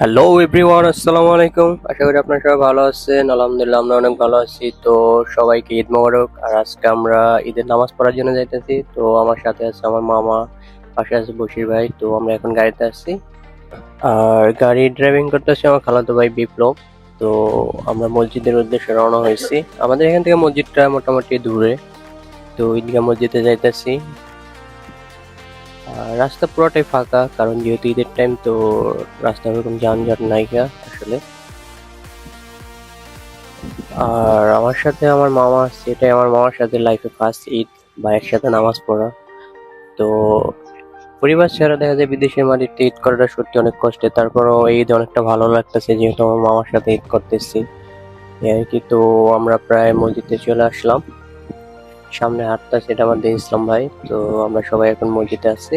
Hello everyone আসসালামু আলাইকুম। আশা করি আপনারা সবাই ভালো আছেন। আলহামদুলিল্লাহ, আমরা অনেক ভালো আছি। তো সবাইকে ঈদ মোবারক। আর আজকে আমরা ঈদের নামাজ পড়ার জন্য যাইতেছি। তো আমার সাথে আছে আমার মামা, পাশে আছে বশির ভাই। তো আমরা এখন গাড়িতে আসছি আর গাড়ি ড্রাইভিং করতেছে আমার খালাতো ভাই বিপ্লব। তো আমরা মসজিদের উদ্দেশ্যে রওনা হয়েছি। আমাদের এখান থেকে মসজিদটা মোটামুটি দূরে। তো ঈদগাহ মসজিদে যাইতেছি। রাস্তা পুরোটাই ফাঁকা, কারণ যেহেতু ঈদের টাইম তো রাস্তা ওরকম যানজট নাইকা আসলে। আর আমার সাথে আমার মামা আছে, এটাই আমার মামার সাথে লাইফে ফার্স্ট ঈদ বা একসাথে নামাজ পড়া। তো পরিবার ছাড়া দেখা যায় বিদেশের মাটিতে ঈদ করাটা সত্যি অনেক কষ্টের তারপরও ঈদ অনেকটা ভালো লাগতেছে যেহেতু আমার মামার সাথে ঈদ করতেছি। আর কি, তো আমরা প্রায় মসজিদে চলে আসলাম। সামনে হাটটা সেটা আমাদের ইসলাম ভাই। তো আমরা সবাই এখন মসজিদে আছি।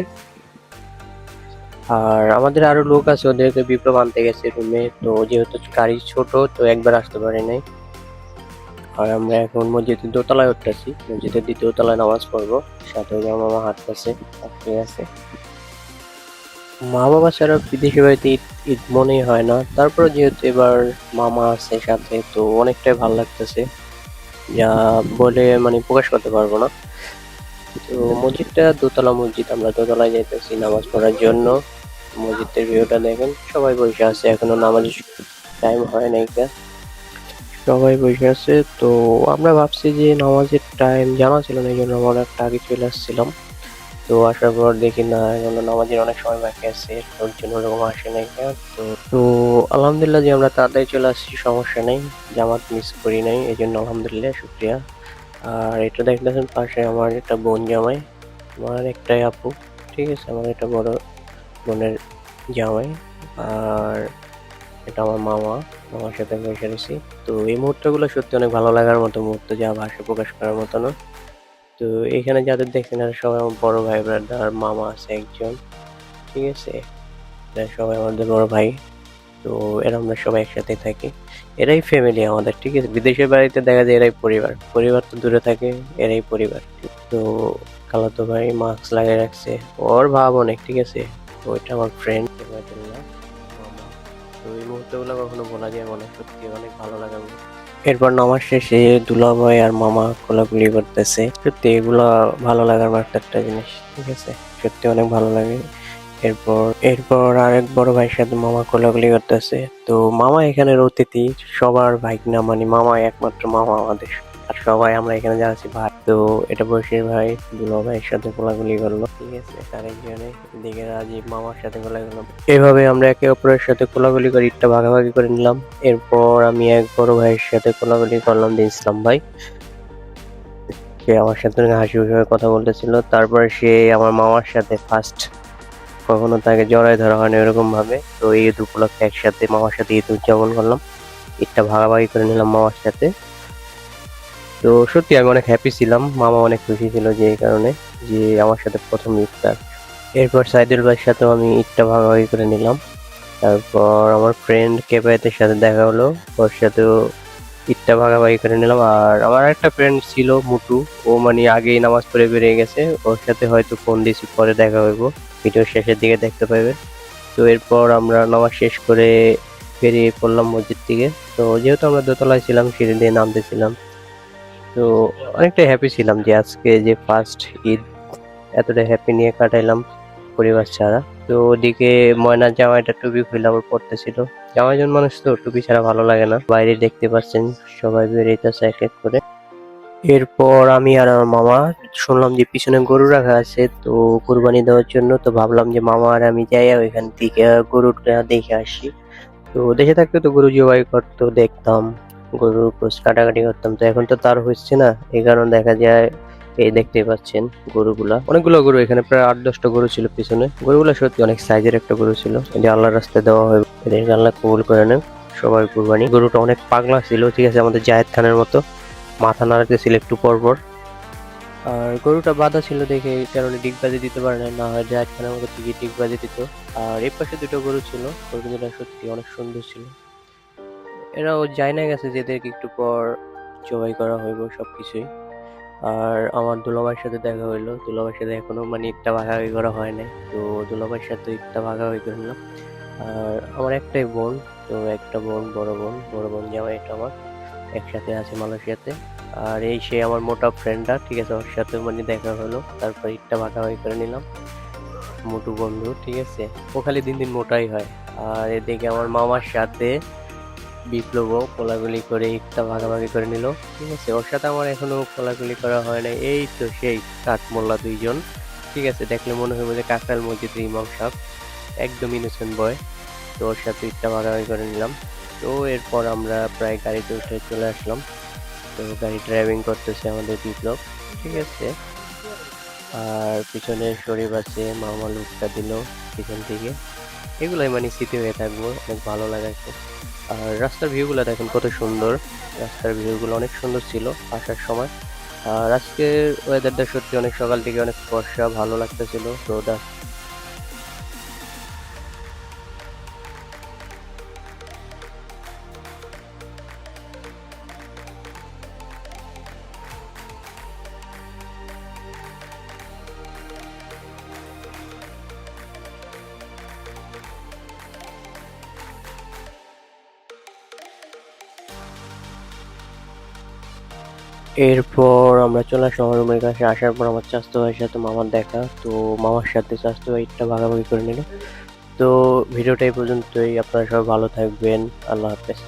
আর আমাদের আরও লোক আছে, ওদেরকে বিপ্লব আনতে গেছে রুমে তো যেহেতু গাড়ি ছোট, তো একবার আসতে পারি নাই। আর আমরা এখন মসজিদের দোতলায় উঠতেছি। মসজিদের দ্বিতীয় তলায় নামাজ পড়ব। সাথে মামা হাঁটতেছে ঠিক আছে। মা বাবা ছাড়া বিদেশি বাড়িতে ঈদ ঈদ মনেই হয় না। তারপরে যেহেতু এবার মামা আছে সাথে, তো অনেকটাই ভালো লাগতেছে। যা বলে মানে প্রকাশ করতে পারব না। তো মসজিদটা দোতলা মসজিদ, আমরা দোতলায় যাইতেছি নামাজ পড়ার জন্য। মসজিদের ভিউটা দেখেন, সবাই বসে আছে, এখনও নামাজের টাইম হয় নাই সবাই বসে আছে, তো আমরা ভাবছি যে নামাজের টাইম জানা ছিল না, এই জন্য আমরা একটা আগে চলে আসছিলাম। তো আসার পর দেখি না, এখনও নামাজের অনেক সময় বাকি আছে, লোকজন ওরকম আসে নাই তো তো আলহামদুলিল্লাহ যে আমরা তাড়াতাড়ি চলে আসছি, সমস্যা নেই, জামাত মিস করি নাই এই জন্য আলহামদুলিল্লাহ, শুক্রিয়া। আর এটা দেখতেছেন পাশে আমার একটা বোন জামাই, আমার একটাই আপু, ঠিক আছে, আমার একটা বড় বোনের জামাই, আর এটা আমার মামা, মামার সাথে বসে রয়েছি। তো এই মুহূর্তগুলো সত্যি অনেক ভালো লাগার মতো মুহূর্ত, যা ভাষা প্রকাশ করার মতো না। তো এখানে যাদের দেখছেন এরা সবাই আমার বড় ভাই ব্রাদার মামা আছে একজন, ঠিক আছে? সবাই আমাদের বড় ভাই, তো এরা আমরা সবাই একসাথে থাকি। এরাই ফ্যামিলি আমাদের, ঠিক আছে? বিদেশের বাড়িতে দেখা যায় এরাই পরিবার। পরিবার তো দূরে থাকে, এরাই পরিবার। তো খালাতো ভাই মাস্ক লাগিয়ে রাখছে, ওর ভাব অনেক, ঠিক আছে? ওইটা আমার ফ্রেন্ড তো এই মুহূর্তগুলো কখনো বলা যায় মনে সত্যি অনেক ভালো লাগে এরপর নামাজ শেষে দুলা ভাই আর মামা কোলাকুলি করতেছে। সত্যি এগুলো ভালো লাগার মাত্র একটা জিনিস, ঠিক আছে? সত্যি অনেক ভালো লাগে। এরপর এরপর আরেক বড় ভাইয়ের সাথে মামা কোলাকুলি করতেছে। তো মামা এখানের অতিথি, সবার ভাইক না মানে মামা একমাত্র মামা আমাদের। আর সবাই আমরা এখানে যাচ্ছি ভাই তো এটা বসির ভাই দুলো ভাইয়ের সাথে কোলাকুলি করল। ঠিক আছে, আরেকজনে এদিকে রাজীব মামার সাথে করল। এভাবে আমরা একে অপরের সাথে কোলাকুলি করে ইটটা ভাগাভাগি করে নিলাম। এরপর আমি এক বড় ভাইয়ের সাথে কোলাকুলি করলাম যে ইসলাম ভাই। সে আমার সাথে হাসি হয়ে কথা বলতেছিল। তারপরে সে আমার মামার সাথে ফার্স্ট কখনো তাকে জড়ায় ধরা হয়নি এরকম ভাবে। তো এই ঈদ উপলক্ষে একসাথে মামার সাথে ঈদ উদযাপন করলাম। ঈদটা ভাগাভাগি করে নিলাম মামার সাথে। তো সত্যি আমি অনেক হ্যাপি ছিলাম। মামা অনেক খুশি ছিল যে এই কারণে, যে আমার সাথে প্রথম ঈদটা। এরপর সাইদুল ভাইয়ের সাথেও আমি ঈদটা ভাগাভাগি করে নিলাম। তারপর আমার ফ্রেন্ড কেবায়তের সাথে দেখা হলো। ওর সাথেও ঈদটা ভাগাভাগি করে নিলাম। আর আমার একটা ফ্রেন্ড ছিল মুটু। ও মানে আগেই নামাজ পড়ে বেরিয়ে গেছে। ওর সাথে হয়তো ফোন দিয়েছি পরে দেখা হইব। ভিডিও শেষের দিকে দেখতে পাবে তো এরপর আমরা নামাজ শেষ করে বেরিয়ে পড়লাম মসজিদ থেকে। তো যেহেতু আমরা দোতলায় ছিলাম, সিঁড়ি দিয়ে নামতেছিলাম তো অনেকটা হ্যাপি ছিলাম যে আজকে যে ফার্স্ট ঈদ, এতটা হ্যাপি নিয়ে কাটাইলাম পরিবার ছাড়া। তো ওদিকে ময়নার জামাইটা টুপি খুলে আবার পড়তেছিল জামাইজন মানুষ তো, টুপি ছাড়া ভালো লাগে না। বাইরে দেখতে পাচ্ছেন সবাই বেরিয়েছে এক এক করে। এরপর আমি আর আমার মামা শুনলাম যে পিছনে গরু রাখা আছে, তো কুরবানি দেওয়ার জন্য তো ভাবলাম যে মামা আর আমি যাই ওইখান থেকে গরুটা দেখে আসি। তো দেশে থাকতে তো গরু জবাই করতো, দেখতাম। গরুর গোস কাটাকাটি করতাম। তো এখন তো তার হচ্ছে না এই কারণে দেখা যায় এই দেখতেই পাচ্ছেন গরুগুলা। অনেকগুলো গরু এখানে প্রায় আট, দশটা গরু ছিল পিছনে। গরুগুলা সত্যি অনেক সাইজের একটা গরু ছিল। যে আল্লাহর রাস্তায় দেওয়া হয় এদেরকে আল্লাহ কবুল করে নেন, সবাই কুরবানি। গরুটা অনেক পাগলা ছিল, ঠিক আছে, আমাদের জায়েদ খানের মতো। মাথা নাড়াতেছিল একটু পর পর আর গরুটা বাঁধা ছিল দেখে এই কারণে ডিগবাজি দিতে পারে না না হয় জায়েদ খানের মতো ঠিকই ডিগবাজি দিত। আর এর পাশে দুটো গরু ছিল গরু সত্যি অনেক সুন্দর ছিল। এরাও যায় না গেছে যেদেরকে একটু পর জবাই করা হইব সব কিছুই আর আমার দুলাভাইয়ের সাথে দেখা হইল। দুলাভাইয়ের সাথে এখনও মানে একটা ভাগাভাগি করা হয় নাই। তো দুলাভাইয়ের সাথে একটা ভাগাভাগি করে নিলাম। আর আমার একটাই বোন, তো একটা বোন, বড় বোন বড় বোন জামাই এটা আমার, একসাথে আছে মালয়েশিয়াতে। আর এই সে আমার মোটা ফ্রেন্ডটা, ঠিক আছে, ওর সাথে মানে দেখা হলো। তারপর ইটটা ভাগাভাগি করে নিলাম। মোটু বন্ধু, ঠিক আছে। ও খালি দিন দিন মোটাই হয়। আর এদিকে আমার মামার সাথে বিপ্লবও কোলাগুলি করে ইটটা ভাগাভাগি করে নিল। ঠিক আছে, ওর সাথে আমার এখনও কোলাগুলি করা হয় না এই তো সেই কাঠমোল্লা দুইজন। ঠিক আছে, দেখলে মনে হবে যে কাকরাল মসজিদের ইমাম সাহেব, একদম ইনোসেন্ট বয় তো ওর সাথে ইটটা ভাগাভাগি করে নিলাম। তো এরপর আমরা প্রায় গাড়িতে উঠে চলে আসলাম। তো গাড়ি ড্রাইভিং করতেছে আমাদের বিপ্লব। ঠিক আছে। আর পিছনে শরীফ আছে মামা লুকটা দিল পিছন থেকে। এগুলোই মানে স্মৃতি হয়ে থাকব, অনেক ভালো লাগে। আর রাস্তার ভিউগুলো দেখেন কত সুন্দর। রাস্তার ভিউগুলো অনেক সুন্দর ছিল আসার সময়। আর আজকের ওয়েদারটা সত্যি অনেক সকাল থেকে অনেক বর্ষা ভালো লাগতেছিল। রোদ এরপর আমরা চলে আসলাম আমার রুমের কাছে। আসার পর আমার স্বাস্থ্য ভাইয়ের সাথে মামার দেখা। তো মামার সাথে স্বাস্থ্য ভাইটা ভাগাভাগি করে নিল। তো ভিডিওটা এই পর্যন্তই। আপনারা সবাই ভালো থাকবেন। আল্লাহ হাফেজ।